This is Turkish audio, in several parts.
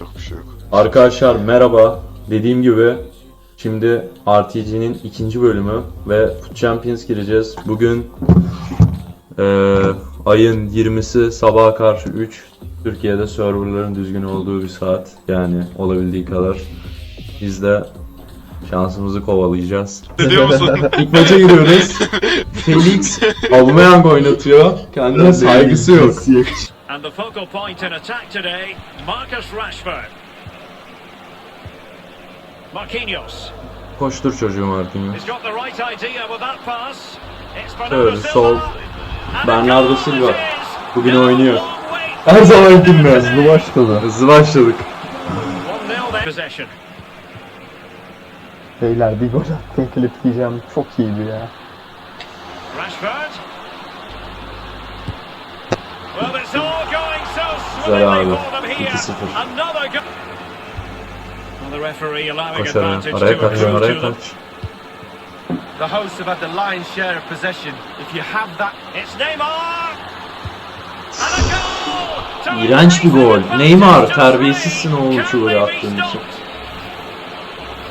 Yapacak bir şey yok. Arkadaşlar merhaba. Dediğim gibi şimdi RTG'nin ikinci bölümü ve Foot Champions gireceğiz. Bugün eee, ayın 20'si sabaha karşı 3. Türkiye'de serverların düzgün olduğu bir saat. Yani olabildiği kadar. Biz de şansımızı kovalayacağız. Biliyor musun? İlk maça giriyoruz. Felix Aubameyang oynatıyor. Kendine saygısı yok. And the focal point in attack today, Marcus Rashford. Marquinhos. Koştur çocuğum Marquinhos. He's got the right idea with that pass. It's Şöyle sol. Bernardo Silva. Bugün oynuyor. Her zaman günler. Hızlı başladı. Hızlı başladık. 1-0 then. Possession. Beyler bir gol attım klip diyeceğim. Çok iyiydi ya. Rashford. Well, it's all going so swimmingly for them here. Another goal. Well, the referee allowing Koş advantage Araya to kaç, accrue araya kaç. The hosts have had the lion's share of possession. If you have that It's Neymar. And a goal! İğrenç bir gol. Neymar terbiyesizsin oğlum şu golü attığın için.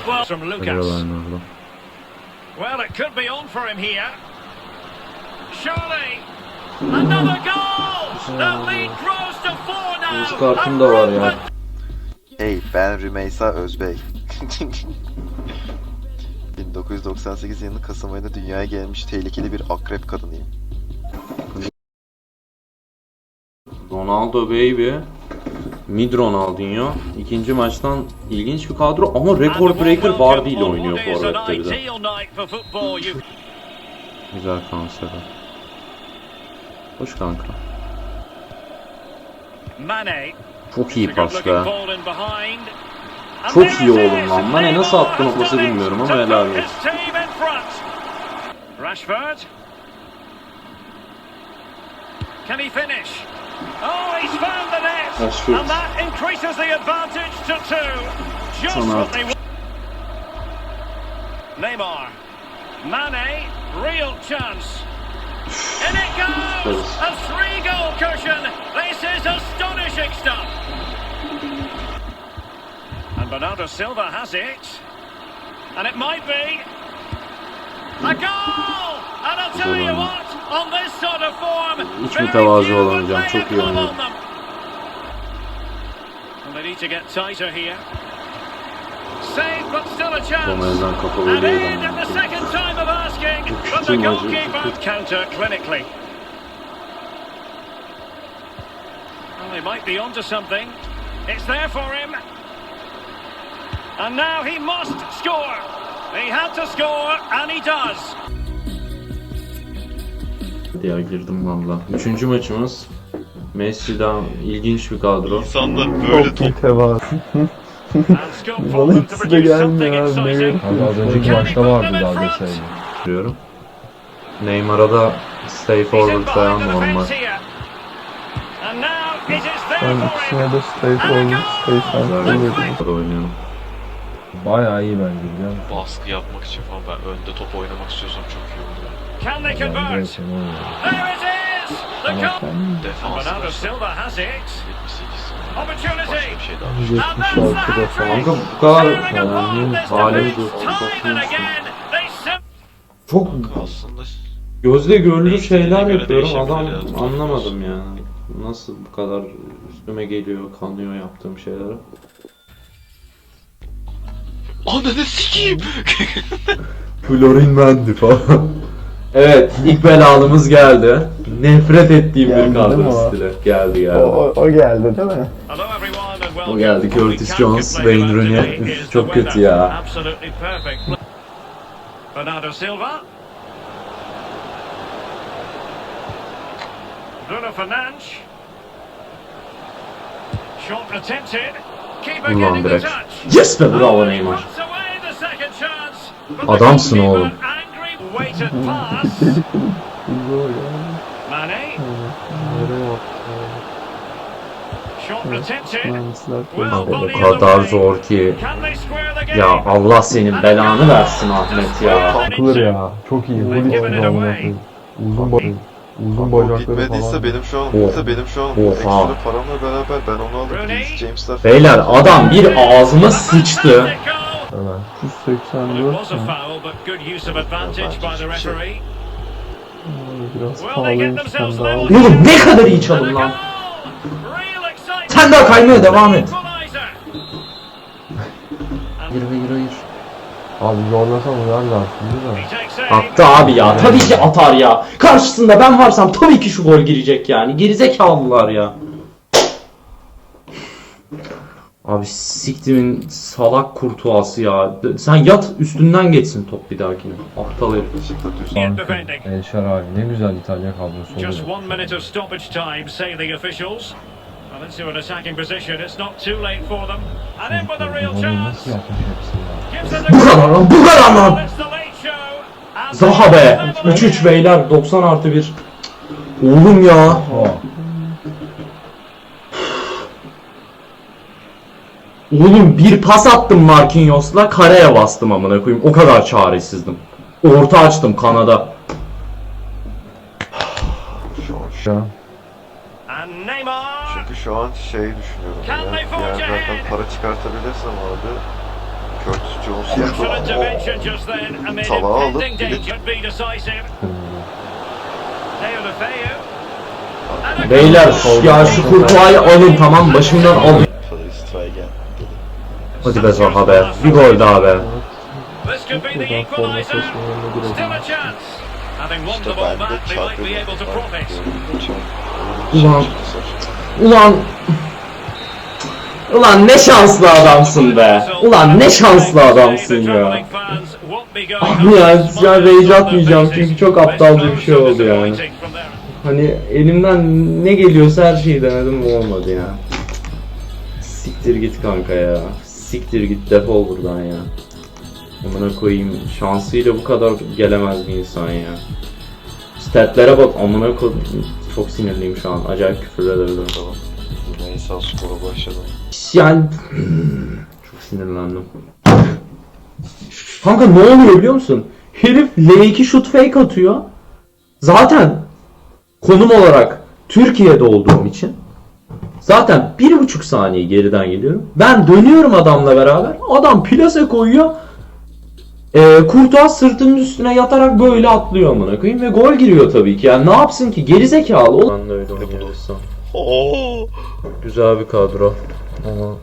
Well, from Lucas. Well, it could be on for him here. Surely. Another goal! The lead grows to four now. Kırmızı kartım da var ya. Hey ben Rümeysa Özbey. 1998 yılının Kasım ayında dünyaya gelmiş tehlikeli bir akrep kadınıyım. Ronaldo baby. Mid Ronaldinho. İkinci maçtan ilginç bir kadro ama record breaker Vardy ile oynuyor forvette bir de. Güzel kanser. Hoş kanka. Mane. Çok iyi pas be. Çok iyi oğlum lan. Mane nasıl attın o pası bilmiyorum ama helal olsun. Rashford. Can he finish? Oh, he's found the net. Rashford. And that increases the advantage to two. Just what they. Neymar. Mane, real chance. In it goes! A three-goal cushion. This is astonishing stuff. And Bernardo Silva has it. And it might be a goal! And I'll tell you what, on this sort of form, Hiç very mütevazı few olamayacağım, lay a çok iyi them. And they need to get tighter here. Save, but still a chance. And in at the second time of asking, but the goalkeeper counter clinically. Well, he might be onto something. It's there for him. And now he must score. He had to score, and he does. Ya girdim valla. Üçüncü maçımız. Messi'den ilginç bir kadro. İnsanlar böyle top mütevazı. Bana ikisi de gelmiyor abi. Ne exciting. gerek Abi az önceki maçta vardı daha deseydi. diyorum. Neymar'a da stay forward the normal. Ben for ikisine de stay forward, stay center dedim. oynuyorum. Bayağı iyi bence biliyor musun? baskı yapmak için falan ben önde top oynamak istiyorsam çok iyi olur. Can they convert? oluyor? There it is! The goal! Bernardo Silva has it. 78. Başka Opportunity! bir şey daha. And that's the 76'da hat-trick! falan. Bu kadar yani. They sim- Çok Aslında gözle görülür şeyler yapıyorum. Adam anlamadım yani. Nasıl bu kadar üstüme geliyor, kanıyor yaptığım şeylere. Ananı sikeyim. Florin Mendy falan. Evet, ilk belalımız geldi. Nefret ettiğim Geldi bir değil mi stili. Geldi O, geldi. o, o geldi değil mi? O geldi, Curtis Jones, Wayne Rooney. Üf, çok kötü ya. Bernardo Silva. Bruno Fernandes. Shot attempted. Keeper Ulan getting the direkt. touch. Yes be bravo Neymar. Adamsın oğlum. Weighted pass. Mane. Shot attempted. Well, O kadar zor ki. Ya Allah senin belanı versin Ahmet ya. Takılır ya. Çok iyi. Koyayım. Uzun boy. Uzun bacakları gitmediyse falan. benim şu an, ise benim şu an Oha. ekstra paramla beraber ben onu. Reece James'ler Beyler adam bir ağzıma sıçtı. Hemen. Well, it 184 was a mü? foul, but good use of advantage by the referee. Biraz Will they get pahalıymış themselves sen daha. level? Oğlum ne kadar iyi çalın lan. Sen daha kaymaya devam et. Hayır hayır hayır. Abi zorlasam uyarlar. Mi? Takes aim. Attı abi ya. Tabii ki atar ya. Karşısında ben varsam tabii ki şu gol girecek yani. Gerizekalılar ya. Abi siktimin salak kurtuğası ya. Sen yat üstünden geçsin top bir dahakine. Aptal herif. Elşar abi ne güzel İtalya kadrosu Just oluyor. one minute of stoppage time, say the officials. İnto an attacking position. It's not too late for them. And in with a real chance. Bu kadar lan bu kadar lan. Zaha be. level 3-3 again. beyler 90 artı 1. Oğlum ya. Aa, Oğlum bir pas attım Marquinhos'la kareye bastım amına koyayım. O kadar çaresizdim. Orta açtım kanada. Şu an, çünkü şu an şey düşünüyorum Can ya. they Bir forge yerlerden para çıkartabilirsem abi. Curtis Jones Crucial yapıyor. intervention just then amid Salah alıp a Beyler şu- ya şu kurtuğayı alın tamam başımdan alın. Hadi be Zaha be. Bir gol daha be. İşte ben de. Ulan. Ulan. Ulan ne şanslı adamsın be. Ulan ne şanslı adamsın ya. Abi ya, ya rage atmayacağım çünkü çok aptalca bir şey oldu yani. Hani elimden ne geliyorsa her şeyi denedim olmadı ya. Siktir git kanka ya. Siktir git defol buradan ya. Amına koyayım şansıyla bu kadar gelemez bir insan ya. Statlere bak amına koyayım. Çok sinirliyim şu an. Acayip küfür edebilirim. Tamam. Yine insan skora başladı. Yani çok sinirlendim. Kanka ne oluyor biliyor musun? Herif L2 şut fake atıyor. Zaten konum olarak Türkiye'de olduğum için zaten bir buçuk saniye geriden geliyorum. Ben dönüyorum adamla beraber. Adam plase koyuyor. E, Kurtuğaz sırtının üstüne yatarak böyle atlıyor amına koyayım ve gol giriyor tabii ki. Yani ne yapsın ki? Gerizekalı. Ben de öyle Güzel bir kadro. Ama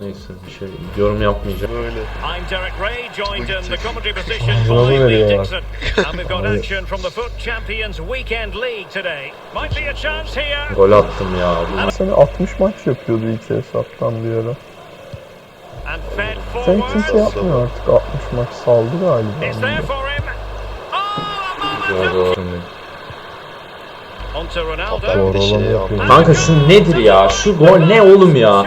neyse bir şey yorum yapmayacağım. böyle. I'm Derek Ray, joined in the commentary position by Lee. Dixon. And we've got action from the Foot Champions Weekend League today. Might be a chance here. Gol attım ya. Seni 60 maç yapıyordu ilk hesaptan bir ara. Sen kimse yapmıyor artık 60 maç saldı galiba. It's there for him. Oh, şey. Kanka şu nedir ya? Şu gol ne oğlum ya?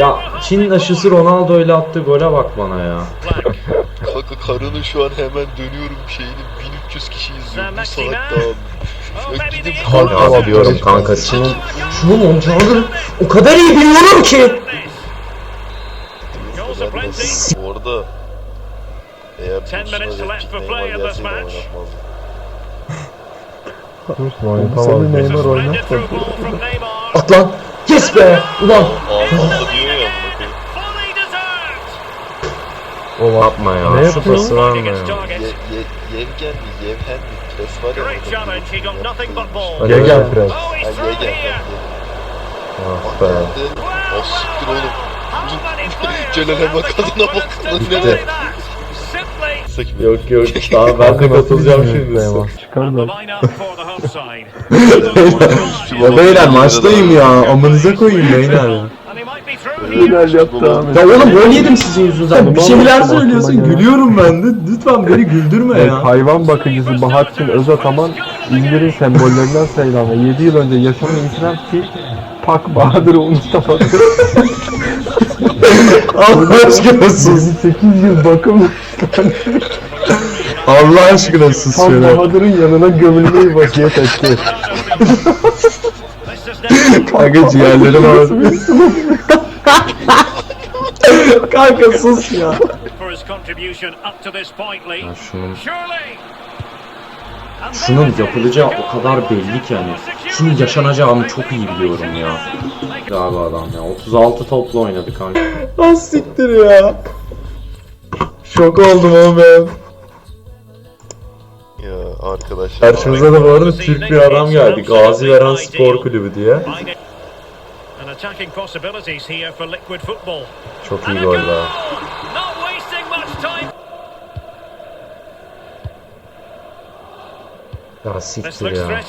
Ya Çin aşısı. Ronaldo ile attığı gole bak bana ya. Kanka karını şu an hemen dönüyorum şeyini 1300 kişi izliyor bu saatte abi. Kanka Ya equaliser. diyorum kanka Çin'in şunun olacağını o kadar iyi biliyorum ki. Are plenty. Bu arada eğer Ten minutes left for Neymar play in this gelseydi match. oynatmazdı. Dursun Seni oynatamaz. Neymar It's a splendid oynatmadı. through ball from Neymar. At lan. Yes be. Ulan. Ağzında diyor ya amına koyayım. Fully deserved. O Yapma ya. Ne Şu yapıyor? pası verme Finding its ya. Yevgen mi? Yevhen mi? Pres var ya. Great orada. challenge. He got nothing but ball. Hadi gel pres. Oh, he's Ha, Yevgen. here. Ah Bak be. O siktir oğlum. How many players Celal'e bak, tadına bak. Bitti. Yok yok. Daha ben de katılacağım şimdi. Çıkar da. beyler maçtayım ya. Amınıza koyayım beyler Helal yaptı Ahmet. Ya oğlum gol yedim sizin yüzünüzden. Bir şeyler söylüyorsun. Gülüyorum ben de. Lütfen beni güldürme Evet, ya. hayvan bakıcısı Bahattin Özataman İngiliz sembollerinden sayılan ve 7 yıl önce yaşamını yitiren ki Pak Bahadır'ı unutamadı. Allah aşkına sus. 28 yıl bakım Allah aşkına sus Pak. Bahadır'ın yanına gömülmeyi vasiyet etti. Kanka ciğerlerim ağrıyor. Kanka sus ya. Lee. şunun şunun yapılacağı o kadar belli ki hani. Şunun yaşanacağını çok iyi biliyorum ya. Abi adam ya 36 topla oynadı kanka. Lan siktir ya. Şok oldum oğlum ben. Ya arkadaşlar. Karşımıza da bu arada Türk bir adam geldi. Gazi Yaran Spor Kulübü diye. Attacking possibilities here for liquid football. Çok And iyi gol be. Not wasting much time. Ya siktir ya.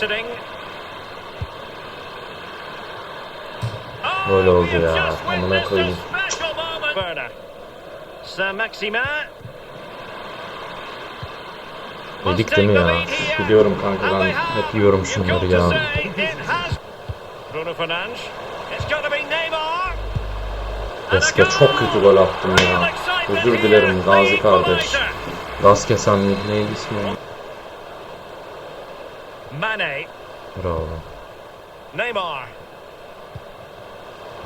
Böyle oldu ya. Amına koyayım. special moment. Werner. Saint-Maximin. Yedik değil mi ya? Biliyorum kanka ben hep yiyorum şunları ya. Bruno Fernandes. Eski çok kötü gol attım ya. Özür dilerim Gazi kardeş. Gaz kesen miydi neydi ismi? Mane. Bravo. Neymar.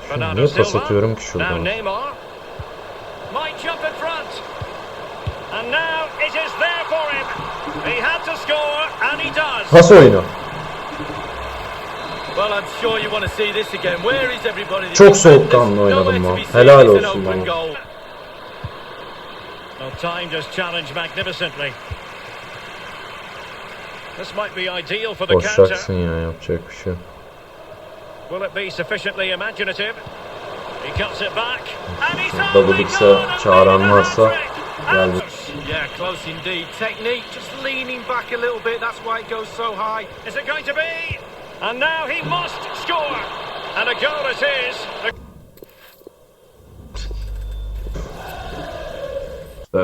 Bernardo niye pas atıyorum ki şuradan? Pas oyunu. Çok soğukkanlı oynadım Nowhere to see bu. be seen. Helal olsun bana. goal. Well, time just challenged magnificently. This might be ideal for the counter. Koşacaksın ya yapacak bir şey yok. Will it be sufficiently imaginative? He cuts it back. And he's Double only X'e gone and çağıran varsa geldi. Yeah, close indeed. Technique, just leaning back a little bit. That's why it goes so high. Is it going to be? And now he must score. And a goal it is. İşte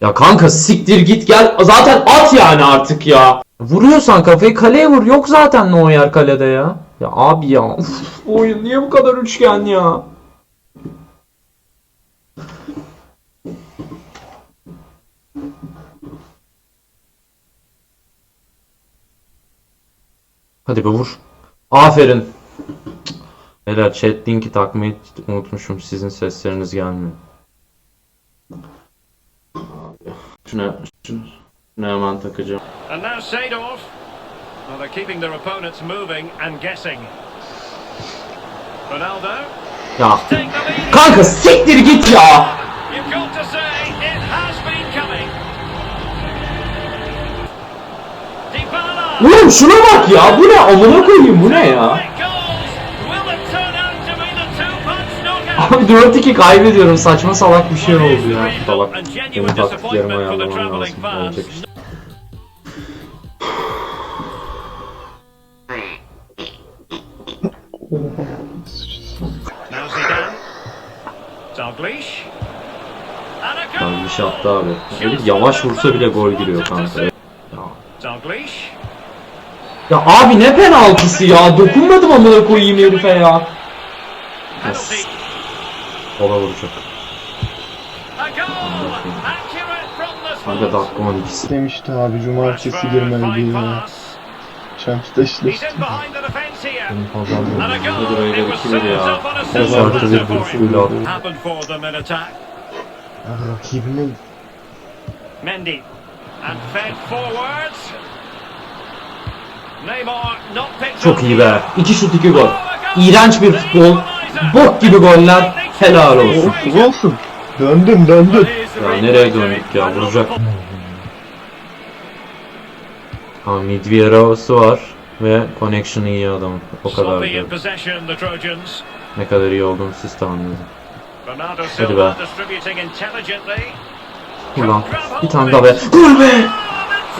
ya. Kanka siktir git gel. Zaten at yani artık ya. Vuruyorsan kafayı kaleye vur. Yok zaten ne yer kalede ya. Ya abi ya. Uf, bu oyun niye bu kadar üçgen ya? Hadi be vur. Aferin. Beyler chat linki takmayı unutmuşum. Sizin sesleriniz gelmiyor. Şuna, şuna, şuna hemen takacağım. And now Seedorf. Well, they're keeping their opponents moving and guessing. Ronaldo. Ya kanka siktir git ya. You've got to say it has been coming. Dybala. Ulan şuna bak ya. Bu ne amına koyayım bu ne ya? Abi 4-2 kaybediyorum. Saçma salak bir şey oldu ya. Salak. Benim taktiklerimi ayarlamam lazım. Olacak işte. Dalglish attı abi. Herif yavaş vursa bile gol giriyor kanka. Ya. Ya abi ne penaltısı ya. Dokunmadım amına koyayım herife ya. Penalty. Ola vuracak. Kanka dakika 12'si. Demişti abi cumartesi girmeli diye. defence here. Benim pazar And a günü. goal. Nedir öyle bir kibir ya? served up on a Her silver şarkı platter bir for Rakibine Mendy. And fed forwards. Neymar not picked Çok up iyi be. 2 şut 2 gol. A goal. İğrenç bir futbol. Bok gibi goller. Helal olsun. olsun olsun. Döndün döndün. Ya nereye döndük ya vuracak. Ha Midviera'sı var ve connection iyi adamın. O kadar. Ne kadar iyi olduğunu siz tahmin edin. Bernardo Hadi Silva be. distributing intelligently. Ulan bir tane daha be. Gol be!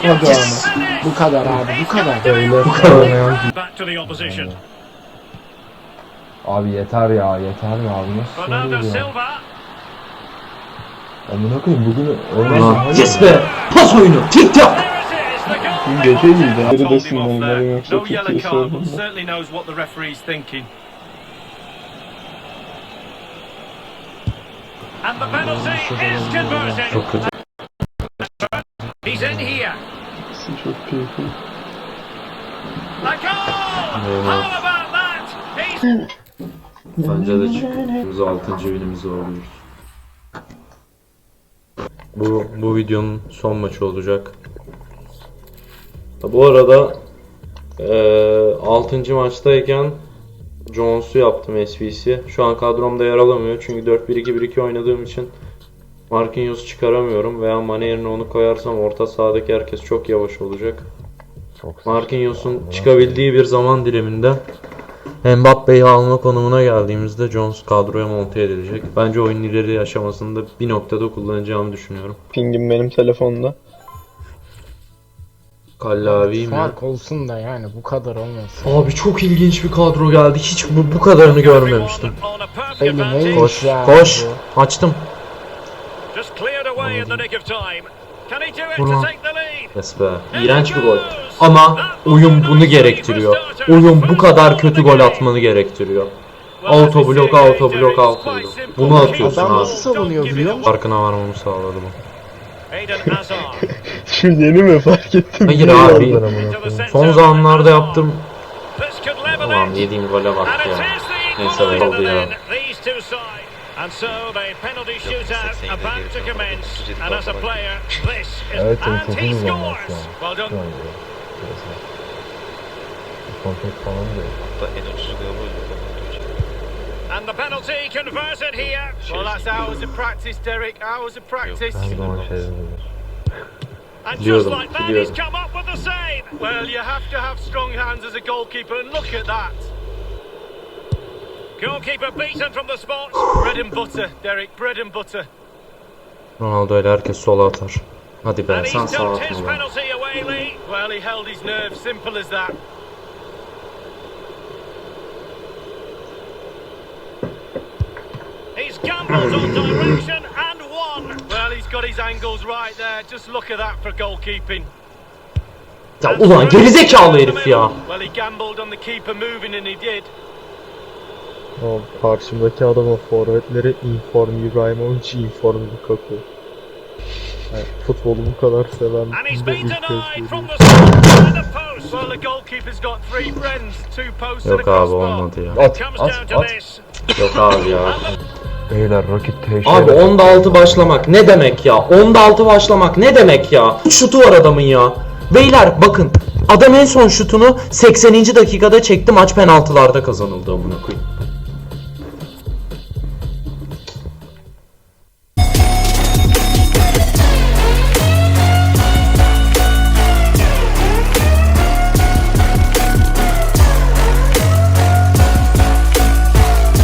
Hadi abi. Bu kadar abi bu kadar. Bu kadar ya. Abi yeter ya yeter mi abi nasıl ya? Silva. Amına koyayım bugün öyle Ulan yes be! Pas oyunu! Tik tak! Gece iyiydi. I Biri told him desin off onları there. yoksa No yellow Türkiye And the penalty is converted. Çok kötü. He's in here. Çok keyifli. A goal! How about that? He's Bence de çıktığımız 6. winimizi alıyoruz. Bu, bu videonun son maçı olacak. Bu arada eee 6. maçtayken Jones'u yaptım SVC. Şu an kadromda yer alamıyor çünkü 4-1-2-1-2 oynadığım için Marquinhos'u çıkaramıyorum veya Mane yerine onu koyarsam orta sahadaki herkes çok yavaş olacak. Çok Marquinhos'un çıkabildiği bir zaman diliminde Mbappe'yi alma konumuna geldiğimizde Jones kadroya monte edilecek. Bence oyun ileri aşamasında bir noktada kullanacağımı düşünüyorum. Pingim benim telefonda. Kallavi mi? Fark olsun da yani bu kadar olmasın. Abi çok ilginç bir kadro geldi. Hiç bu, bu kadarını görmemiştim. advantage. neymiş Koş, ya koş. bu? Açtım. Lead? Yes be. İğrenç bir gol. Ama oyun bunu gerektiriyor. Oyun bu kadar kötü gol atmanı gerektiriyor. Auto blok, auto blok, auto blok. Bunu atıyorsun Adam abi. nasıl savunuyor biliyor musun? Farkına varmamı sağladı bu. Şimdi yeni mi fark ettim? Hayır abi. amına koyayım? Son zamanlarda yaptım. Ulan yediğim gole bak ya. Neyse be oldu ya. And so the penalty shootout about to commence. And as a player, this is Evet, and çok he scores. Well done. Hatta en. And the penalty converted here. Well, that's hours of practice, Derek. Hours of practice. Her zaman şey şeyler And just like that, he's come up with the save. Well, you have to have strong hands as a goalkeeper, and look at that. Goalkeeper beaten from the spot. Bread and butter, Derek. Bread and butter. Ronaldo ile herkes sola atar. Hadi be And sen he's sağa dumped his atma lan. penalty away, Lee. Well, he held his nerve. Simple as that. Direction and won. Well, he's got his angles right there. Just look at that for goalkeeping. Ya ulan gerizekalı herif ya. Well, he gambled on the keeper moving, and he did. O karşımdaki adamın forvetleri inform İbrahimovic, inform Lukaku. Yani futbolu bu kadar seven And he's de been ilk kez denied from görüyorum. the spot by the post. Well, the goalkeeper's got three friends, two posts and a Yok abi olmadı ya. At, Comes at, down to at. this. Yok abi ya. Beyler rakip teşhir. Abi 10'da 6 başlamak ne demek ya? 10'da 6 başlamak ne demek ya? Şutu var adamın ya. Beyler bakın. Adam en son şutunu 80. dakikada çekti maç penaltılarda kazanıldı amına koyayım.